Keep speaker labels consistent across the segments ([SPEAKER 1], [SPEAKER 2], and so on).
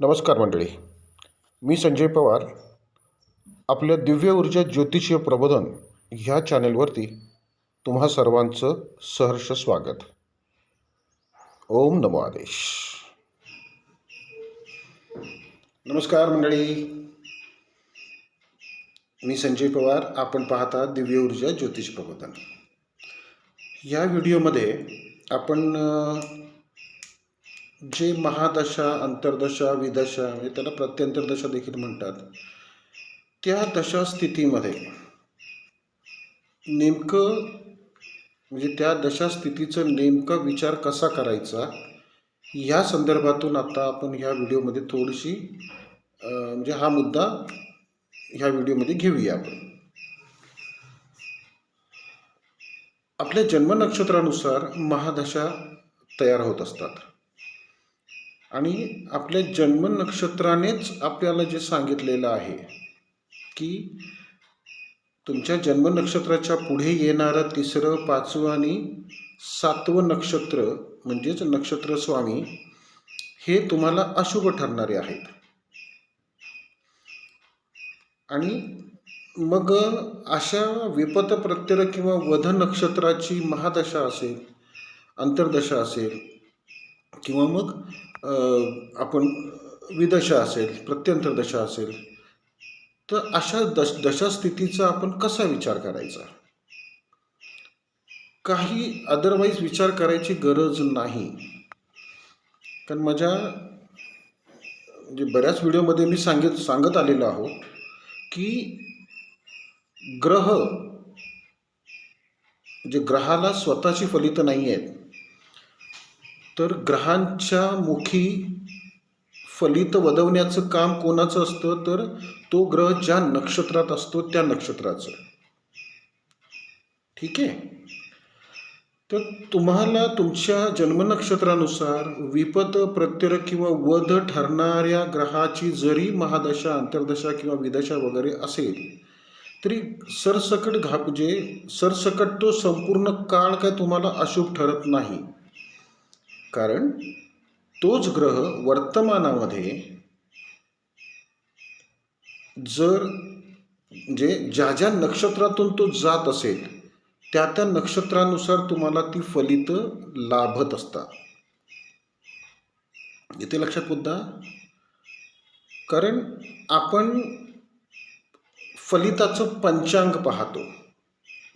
[SPEAKER 1] नमस्कार मंडळी. मी संजय पवार. आपल्या दिव्य ऊर्जा ज्योतिषीय प्रबोधन ह्या चॅनेलवरती तुम्हा सर्वांचं सहर्ष स्वागत. ओम नमो आदेश. नमस्कार मंडळी. मी संजय पवार. आपण पाहता दिव्य ऊर्जा ज्योतिष प्रबोधन. या व्हिडिओमध्ये आपण जे महादशा अंतर्दशा विदशा म्हणजे त्याला प्रत्यंतरदशा देखील म्हणतात. त्या दशा स्थितीमध्ये नेमकं म्हणजे त्या दशा स्थितीचं नेमका विचार कसा करायचा ह्या संदर्भातून आता आपण ह्या व्हिडिओमध्ये थोडीशी म्हणजे हा मुद्दा ह्या व्हिडिओमध्ये घेऊया आपण. आपल्या जन्म नक्षत्रानुसार महादशा तयार होत असतात. आणि आपल्या जन्म नक्षत्रानेच आपल्याला जे सांगितलेलं आहे की तुमच्या जन्म नक्षत्राच्या पुढे येणारं तिसरं पाचवं आणि सातवं नक्षत्र म्हणजेच नक्षत्र स्वामी हे तुम्हाला अशुभ ठरणारे आहेत. आणि मग अशा विपत प्रत्यय किंवा वध नक्षत्राची महादशा असेल अंतर्दशा असेल किंवा मग आपण विदशा असेल प्रत्यंतर दशा असेल तर अशा दश दशा स्थितीचा आपण कसा विचार करायचा? काही अदरवाईज विचार करायची गरज नाही. कारण माझ्या म्हणजे बऱ्याच व्हिडिओमध्ये मी सांगित सांगत आलेलो आहो की ग्रह म्हणजे ग्रहाला स्वतःची फलितं नाही आहेत तर ग्रहांच्या मुखी फलित वदवण्याचं काम कोणाचं असतं? तर तो ग्रह ज्या नक्षत्रात असतो त्या नक्षत्राचं. ठीक आहे? तर तुम्हाला तुमच्या जन्मनक्षत्रानुसार विपत प्रत्यय किंवा वध ठरणाऱ्या ग्रहाची जरी महादशा अंतर्दशा किंवा विदशा वगैरे असेल तरी सरसकट घाप जे सरसकट तो संपूर्ण काळ काय तुम्हाला अशुभ ठरत नाही. कारण तोच ग्रह वर्तमानामध्ये जर जे ज्या ज्या नक्षत्रातून तो जात असेल त्या त्या नक्षत्रानुसार तुम्हाला ती फलित लाभत असतात. इथे लक्षात मुद्दा. कारण आपण फलिताचं पंचांग पाहतो.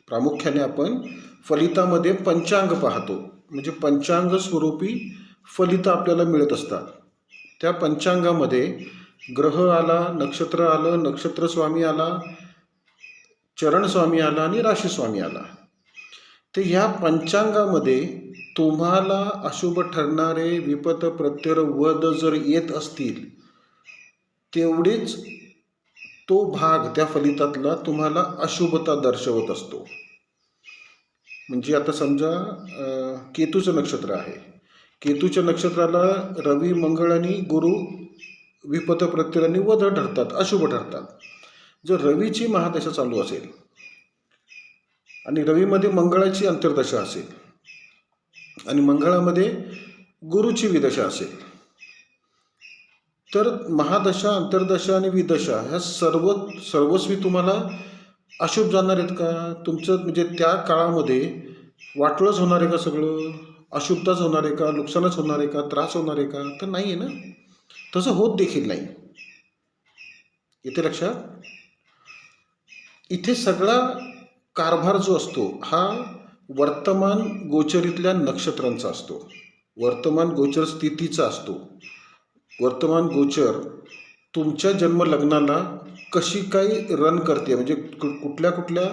[SPEAKER 1] प्रामुख्याने आपण फलितामध्ये पंचांग पाहतो. म्हणजे पंचांग स्वरूपी फलितं आपल्याला मिळत असतात. त्या पंचांगामध्ये ग्रह आला नक्षत्र आलं नक्षत्र स्वामी आला चरणस्वामी आला आणि राशीस्वामी आला. तर ह्या पंचांगामध्ये तुम्हाला अशुभ ठरणारे विपत प्रत्यय वद जर येत असतील तेवढेच तो भाग त्या फलितातला तुम्हाला अशुभता दर्शवत असतो. म्हणजे आता समजा केतूचं नक्षत्र आहे. केतूच्या नक्षत्राला रवी मंगळ आणि गुरु विपत प्रत्ययाने वध ठरतात अशुभ ठरतात. जर रवीची महादशा चालू असेल आणि रवीमध्ये मंगळाची अंतर्दशा असेल आणि मंगळामध्ये गुरुची विदशा असेल तर महादशा अंतर्दशा आणि विदशा ह्या सर्व सर्वस्वी तुम्हाला अशुभ जाणार आहेत का? तुमचं म्हणजे त्या काळामध्ये वाटोळच होणार आहे का सगळं? अशुभताच होणार आहे का? नुकसानच होणार आहे का? त्रास होणार आहे का? तर नाही आहे ना? तसं होत देखील नाही. इथे लक्षात? इथे सगळा कारभार जो असतो हा वर्तमान गोचरीतल्या नक्षत्रांचा असतो. वर्तमान गोचर स्थितीचा असतो. वर्तमान गोचर तुमच्या जन्म लग्नाला कशी काही रन करते? म्हणजे कुठल्या कुठल्या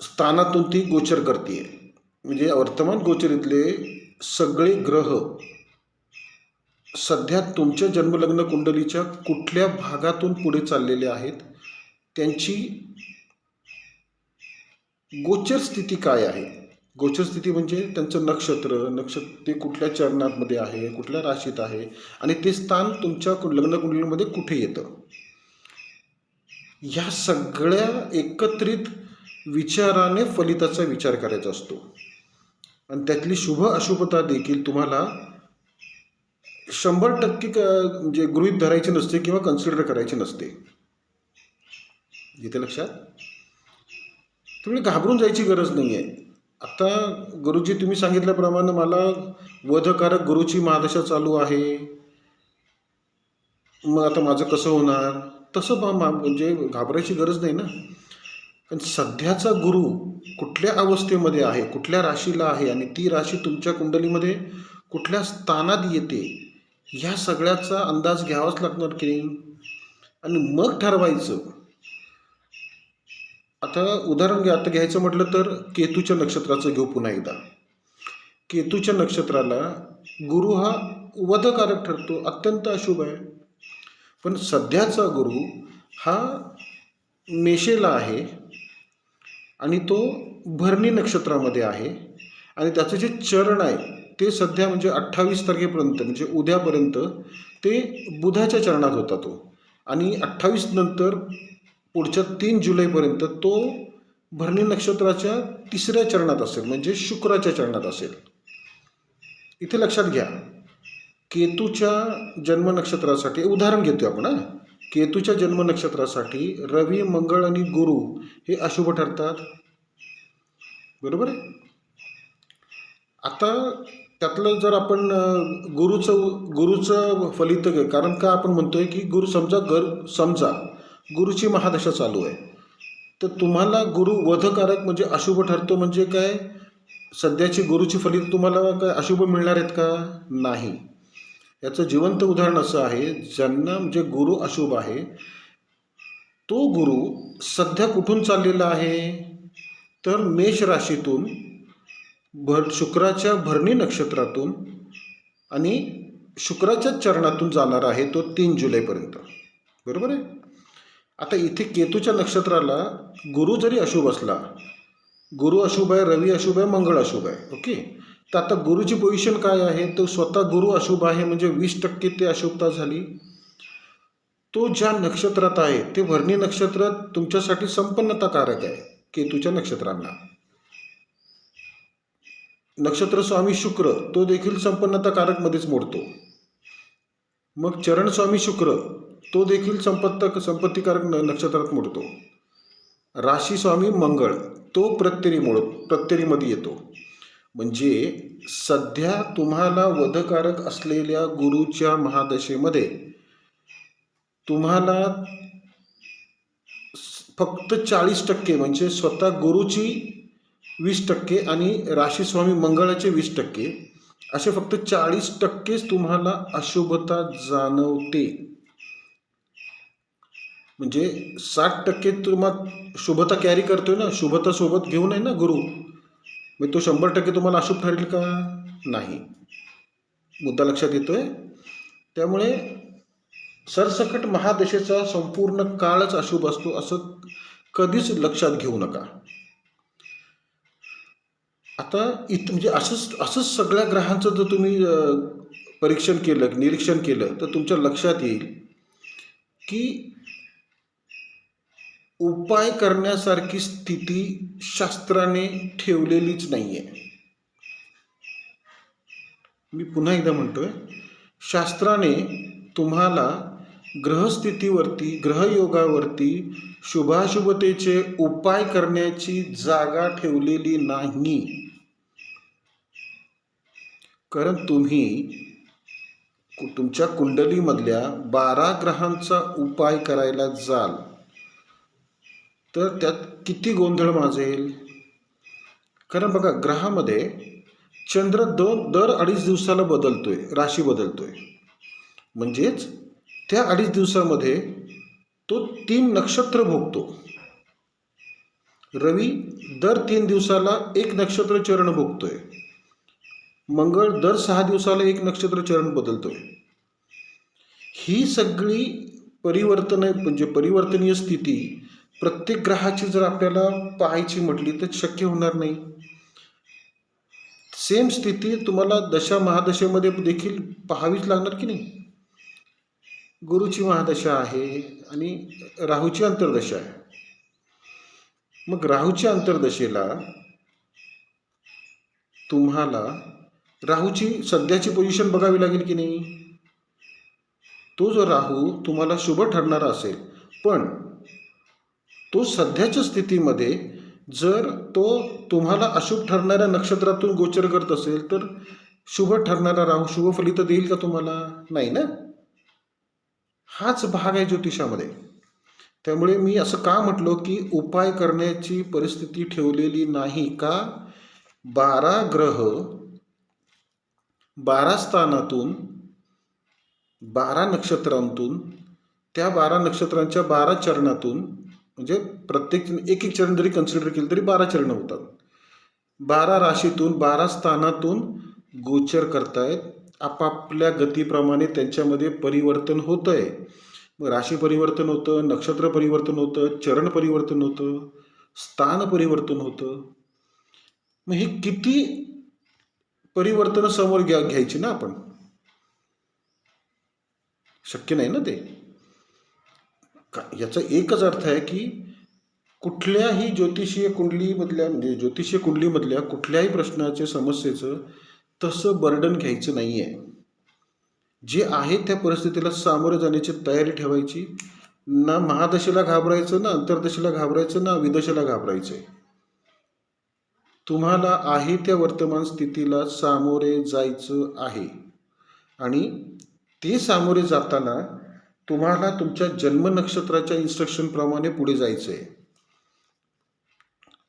[SPEAKER 1] स्थानातून ती गोचर करते म्हणजे वर्तमान गोचरीतले सगळे ग्रह सध्या तुमच्या जन्मलग्न कुंडलीच्या कुठल्या भागातून पुढे चाललेले आहेत? त्यांची गोचर स्थिती काय आहे? गोचर स्थिती म्हणजे त्यांचं नक्षत्र नक्षत्र ते कुठल्या चरणामध्ये आहे कुठल्या राशीत आहे आणि ते स्थान तुमच्या कु- लग्न कुंडलीमध्ये कुठे येतं? ह्या सगळ्या एकत्रित विचाराने फलिताचा विचार करायचा असतो. आणि त्यातली शुभ अशुभता देखील तुम्हाला शंभर टक्के क म्हणजे गृहीत धरायचे नसते किंवा कन्सिडर करायची नसते. इथे लक्षात? तुम्ही घाबरून जायची गरज नाही आहे आता गुरुजी तुम्ही सांगितल्याप्रमाणे मला वधकारक गुरुची महादशा चालू आहे. मग आता माझं कसं होणार? तसं बा मा म्हणजे घाबरायची गरज नाही ना? पण सध्याचा गुरु कुठल्या अवस्थेमध्ये आहे? कुठल्या राशीला आहे? आणि ती राशी तुमच्या कुंडलीमध्ये कुठल्या स्थानात येते? ह्या सगळ्याचा अंदाज घ्यावाच लागणार की आणि मग ठरवायचं आता उदाहरण घ्या आता घ्यायचं म्हटलं तर केतूच्या नक्षत्राचं घेऊ पुन्हा एकदा. केतूच्या नक्षत्राला गुरु हा वधकारक ठरतो अत्यंत अशुभ आहे. पण सध्याचा गुरु हा मेषेला आहे आणि तो भरणी नक्षत्रामध्ये आहे. आणि त्याचं जे चरण आहे ते सध्या म्हणजे अठ्ठावीस तारखेपर्यंत म्हणजे उद्यापर्यंत ते बुधाच्या चरणात होता तो. आणि अठ्ठावीस नंतर पुढच्या तीन जुलैपर्यंत तो भरणी नक्षत्राच्या तिसऱ्या चरणात असेल म्हणजे शुक्राच्या चरणात असेल. इथे लक्षात घ्या केतूच्या जन्म नक्षत्रासाठी उदाहरण घेतो आपण हां. केतूच्या जन्म नक्षत्रासाठी रवी मंगळ आणि गुरु हे अशुभ ठरतात. बरोबर आहे? आता त्यातलं जर आपण गुरुचं गुरुचं फलित कारण का आपण म्हणतोय की गुरु समजा गर समजा गुरुची महादशा चालू आहे. तर तुम्हाला गुरु वधकारक म्हणजे अशुभ ठरतो म्हणजे काय? सध्याची गुरुची फलित तुम्हाला काय अशुभ मिळणार आहेत का? नाही. याचं जिवंत उदाहरण असं आहे ज्यांना म्हणजे गुरु अशुभ आहे तो गुरु सध्या कुठून चाललेला आहे? तर मेष राशीतून भर शुक्राच्या भरणी नक्षत्रातून आणि शुक्राच्या चरणातून जाणार आहे तो तीन जुलैपर्यंत. बरोबर आहे? आता इथे केतूच्या नक्षत्राला गुरु जरी अशुभ असला गुरु अशुभ आहे रवी अशुभ आहे मंगळ अशुभ आहे ओके? तर आता गुरुची पोझिशन काय आहे? तो स्वतः गुरु अशुभ आहे म्हणजे वीस टक्के ते अशुभता झाली. तो ज्या नक्षत्रात आहे ते भरणी नक्षत्र तुमच्यासाठी संपन्नताकारक आहे केतूच्या नक्षत्रांना. नक्षत्र स्वामी शुक्र तो देखील संपन्नताकारकमध्येच मोडतो. मग चरण स्वामी शुक्र तो देखील संपत्त संपत्तीकारक न- नक्षत्रात मोडतो. राशी स्वामी मंगळ तो प्रत्यरी मोड प्रत्यरीमध्ये येतो. म्हणजे सध्या तुम्हाला वधकारक असलेल्या गुरुच्या महादशेमध्ये तुम्हाला फक्त चाळीस टक्के म्हणजे स्वतः गुरुची वीस टक्के आणि राशीस्वामी मंगळाचे वीस टक्के असे फक्त चाळीस टक्केच तुम्हाला अशुभता जाणवते. म्हणजे साठ टक्के तुम्हाला शुभता कॅरी करतोय ना शुभता सोबत घेऊन आहे ना गुरु. मग तो शंभर टक्के तुम्हाला अशुभ ठरेल का? नाही. मुद्दा लक्षात येतोय? त्यामुळे सरसकट महादशेचा संपूर्ण काळच अशुभ असतो असं कधीच लक्षात घेऊ नका. आता इत म्हणजे असंच असंच सगळ्या ग्रहांचं जर तुम्ही परीक्षण केलं निरीक्षण केलं तर तुमच्या लक्षात येईल की उपाय करण्यासारखी स्थिती शास्त्राने ठेवलेलीच नाही आहे मी पुन्हा एकदा म्हणतोय शास्त्राने तुम्हाला ग्रहस्थितीवरती ग्रहयोगावरती शुभाशुभतेचे उपाय करण्याची जागा ठेवलेली नाही. कारण तुम्ही कु- तुमच्या कुंडलीमधल्या बारा ग्रहांचा उपाय करायला जाल. तर त्यात किती गोंधळ माजेल? कारण बघा ग्रहामध्ये चंद्र दोन दर अडीच दिवसाला बदलतोय राशी बदलतोय. म्हणजेच त्या अडीच दिवसामध्ये तो तीन नक्षत्र भोगतो. रवी दर तीन दिवसाला एक नक्षत्र चरण भोगतोय. मंगळ दर सहा दिवसाला एक नक्षत्र चरण बदलतोय. ही सगळी परिवर्तन म्हणजे परिवर्तनीय स्थिती प्रत्येक ग्रहाची जर आपल्याला पाहायची म्हटली तर शक्य होणार नाही. सेम स्थिती तुम्हाला दशा महादशेमध्ये देखील पाहावीच लागणार की नाही? गुरुची महादशा आहे आणि राहूची अंतर्दशा आहे. मग राहूच्या अंतर्दशेला तुम्हाला राहूची सध्याची पोझिशन बघावी लागेल की नाही? तो जो राहू तुम्हाला शुभ ठरणारा असेल. पण तो सध्याच्या स्थितीमध्ये जर तो तुम्हाला अशुभ ठरणाऱ्या नक्षत्रातून गोचर करत असेल तर शुभ ठरणारा राहू शुभ फलित देईल का तुम्हाला? नाही ना? हाच भाग आहे ज्योतिषामध्ये. त्यामुळे मी असं का म्हटलो की उपाय करण्याची परिस्थिती ठेवलेली नाही का? बारा ग्रह बारा स्थानातून बारा नक्षत्रांतून त्या बारा नक्षत्रांच्या बारा चरणातून म्हणजे प्रत्येक एक एक चरण जरी कन्सिडर केलं तरी बारा चरण होतात. बारा राशीतून बारा स्थानातून गोचर करतायत. आपापल्या गतीप्रमाणे त्यांच्यामध्ये परिवर्तन होतं आहे मग राशी परिवर्तन होतं नक्षत्र परिवर्तन होतं चरण परिवर्तन होतं स्थान परिवर्तन होतं. मग हे किती परिवर्तन समोर घ्या घ्यायची ना आपण? शक्य नाही ना ते? का याचा एकच अर्थ आहे की कुठल्याही ज्योतिषीय कुंडलीमधल्या म्हणजे ज्योतिषीय कुंडलीमधल्या कुठल्याही प्रश्नाचे समस्येचं तसं बर्डन घ्यायचं नाही आहे जे आहे त्या परिस्थितीला सामोरं जाण्याची तयारी ठेवायची. ना महादशेला घाबरायचं ना अंतर्दशेला घाबरायचं ना विदशेला घाबरायचं तुम्हाला आहे त्या वर्तमान स्थितीला सामोरे जायचं आहे. आणि ते सामोरे जाताना तुम्हाला तुमच्या जन्म नक्षत्राच्या इन्स्ट्रक्शनप्रमाणे पुढे जायचं आहे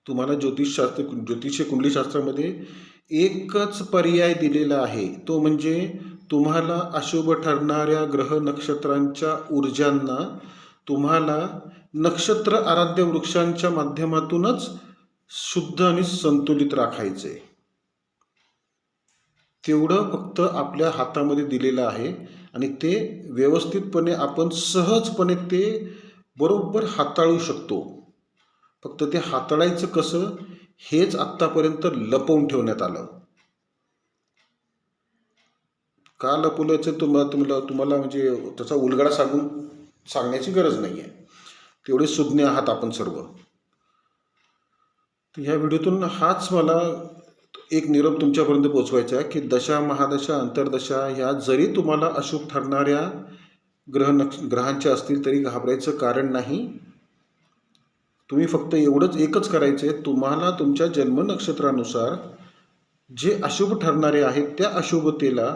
[SPEAKER 1] तुम्हाला ज्योतिषशास्त्र ज्योतिषीय कुंडलीशास्त्रामध्ये एकच पर्याय दिलेला आहे. तो म्हणजे तुम्हाला अशुभ ठरणाऱ्या ग्रह नक्षत्रांच्या ऊर्जांना तुम्हाला नक्षत्र आराध्य वृक्षांच्या माध्यमातूनच शुद्ध आणि संतुलित राखायचे तेवढं फक्त आपल्या हातामध्ये दिलेलं आहे. आणि ते व्यवस्थितपणे आपण सहजपणे ते बरोबर हाताळू शकतो. फक्त ते हाताळायचं कसं? हेच आत्तापर्यंत लपवून ठेवण्यात आलं. का लपवल्याचं? तुम्हाला तुम्हाला तुम्हाला म्हणजे त्याचा उलगडा सांगून सांगण्याची गरज नाही आहे तेवढे सुज्ञ आहात आपण सर्व. तर ह्या व्हिडिओतून हाच मला एक निरोप तुमच्यापर्यंत पोचवायचा आहे की दशा महादशा अंतर्दशा ह्या जरी तुम्हाला अशुभ ठरणाऱ्या ग्रह नक्ष ग्रहांच्या असतील तरी घाबरायचं कारण नाही. तुम्ही फक्त एवढंच एकच करायचं आहे तुम्हाला तुमच्या जन्म नक्षत्रानुसार जे अशुभ ठरणारे आहेत त्या अशुभतेला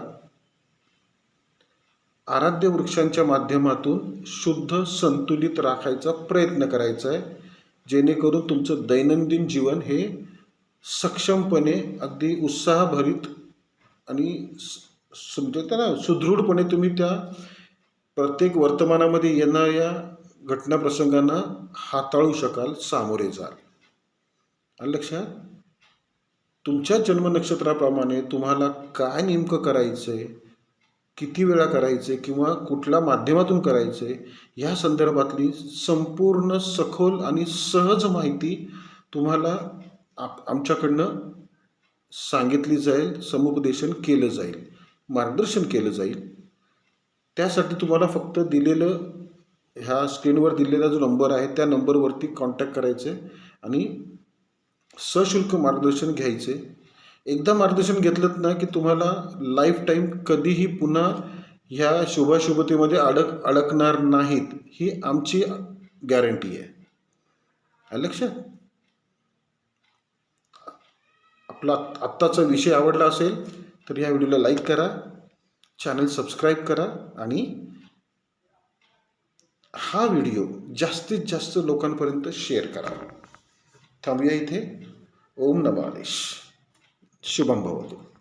[SPEAKER 1] आराध्य वृक्षांच्या माध्यमातून शुद्ध संतुलित राखायचा प्रयत्न करायचा आहे. जेणेकरून तुमचं दैनंदिन जीवन हे सक्षमपणे अगदी उत्साहभरित आणि समजता ना त्याला सुदृढपणे तुम्ही त्या प्रत्येक वर्तमानामध्ये येणाऱ्या घटना प्रसंगांना हाताळू शकाल सामोरे जाल. आलं लक्षात तुमच्या जन्म नक्षत्राप्रमाणे तुम्हाला काय नेमकं करायचं आहे किती वेळा करायचे किंवा कुठल्या माध्यमातून करायचे या संदर्भातली संपूर्ण सखोल आणि सहज माहिती तुम्हाला आप आमच्याकडनं सांगितली जाईल समुपदेशन केलं जाईल मार्गदर्शन केलं जाईल. त्यासाठी तुम्हाला फक्त दिलेलं ह्या स्क्रीनवर दिलेला जो नंबर आहे त्या नंबरवरती कॉन्टॅक्ट करायचे आणि सशुल्क मार्गदर्शन घ्यायचे. एकदा मार्गदर्शन घेतलं ना की तुम्हाला लाईफ टाईम कधीही पुन्हा ह्या शुभाशुभतेमध्ये अडक अडकणार नाहीत ही आमची गॅरंटी आहे. लक्षात? आपला आत्ताचा विषय आवडला असेल तर या व्हिडिओला लाईक करा चॅनल सबस्क्राईब करा आणि हा व्हिडिओ जास्तीत जास्त लोकांपर्यंत शेअर करा. थांबूया इथे. ओम नमालेश शुभम भवतु.